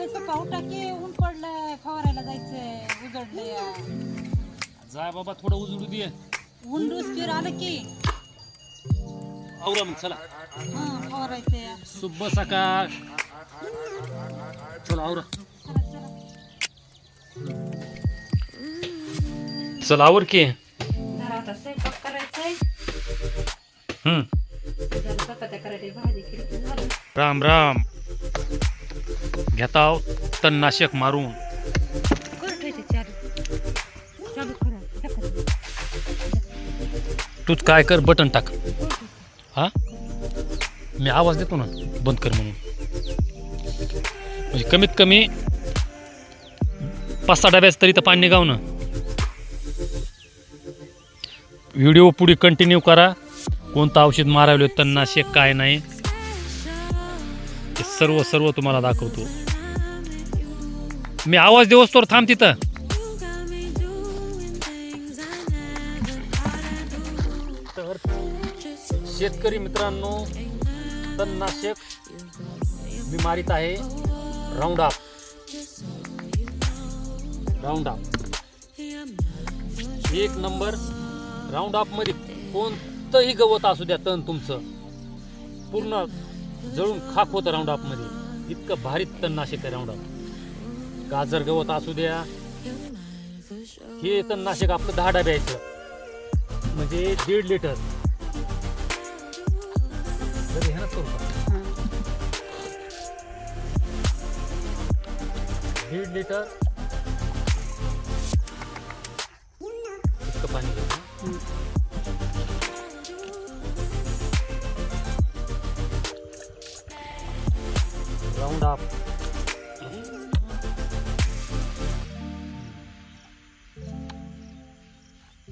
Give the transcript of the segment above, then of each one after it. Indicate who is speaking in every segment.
Speaker 1: की ऊन पडलंय फवारायला जायचंय उजडलंय
Speaker 2: जा बाबा थोडं उजडू दे.
Speaker 1: ऊन डुसकीर आलं की.
Speaker 2: आवरा मग चला.
Speaker 1: हा फवारायचंय.
Speaker 2: शुभ सकाळ. चला आवरा.
Speaker 1: चला चला.
Speaker 2: चल आवर की.
Speaker 1: घरात स्वयंपाक करायचंय.
Speaker 2: हम्म.
Speaker 1: जरा चपात्या करायच्या भाजी केली झालं.
Speaker 2: राम राम. घेताव तणनाशक मारून. तूच काय कर बटन टाक. हा? मी आवाज देतो ना बंद कर म्हणून. म्हणजे कमीत कमी पाच सहा डब्याच तरी तर पाणी निघाव ना. व्हिडिओ पुढे कंटिन्यू करा. कोणतं औषध मारावलं तणनाशक काय नाही. ते सर्व सर्व तुम्हाला दाखवतो. मी आवाज देऊस तोर थांब तिथं. तर शेतकरी मित्रांनो तणनाशक बिमारीत आहे. राऊंड अप राऊंड अप एक नंबर. राऊंड अपमध्ये कोणतंही गवत असू द्या तण तुमचं. पूर्ण जळून खाक होतं राऊंड अपमध्ये. इतकं भारी तणनाशक आहे राऊंड अप गाजर गवत असू द्या. हे तणनाशक आपलं दहा डब्याचं म्हणजे दीड लिटर. जरी ह्यानं करू का? दीड लिटर. इतकं पाणी घ्यायचं राऊंड ऑफ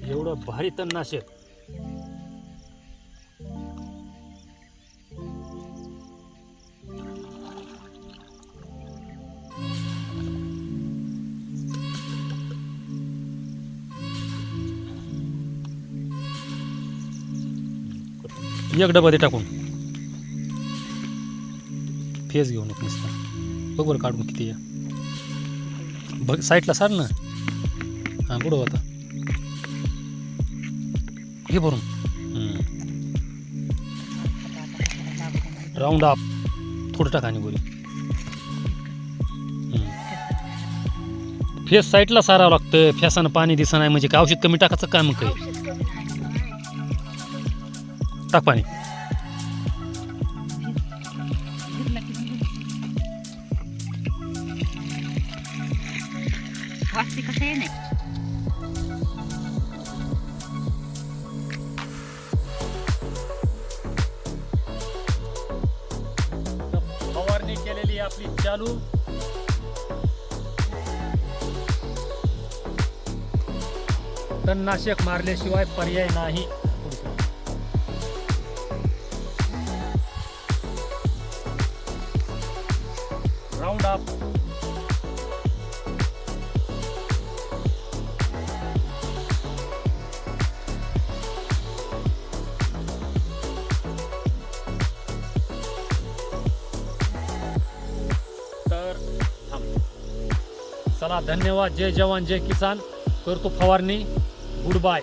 Speaker 2: एवढं भारी तणनाशक. एक डबा दे टाकून. फेस घेऊन एक नुसता. बघ बरं काढून किती आहे. बघ साईडला सार ना. हां पुढं आता. घे भरून. राऊंड अप थोडं टाका आणि गोरी. फेस साईडला सारावं लागतं. फेसानं पाणी दिसत नाही म्हणजे काय औषध कमी टाकायचं काय मग काही? टाक पाणी.
Speaker 1: कसं आहे नाही?
Speaker 2: आपली चालू. तणनाशक मारल्याशिवाय पर्याय नाही. राऊंड अप चला धन्यवाद. जय जवान जय किसान. करतो फवारणी. Good bye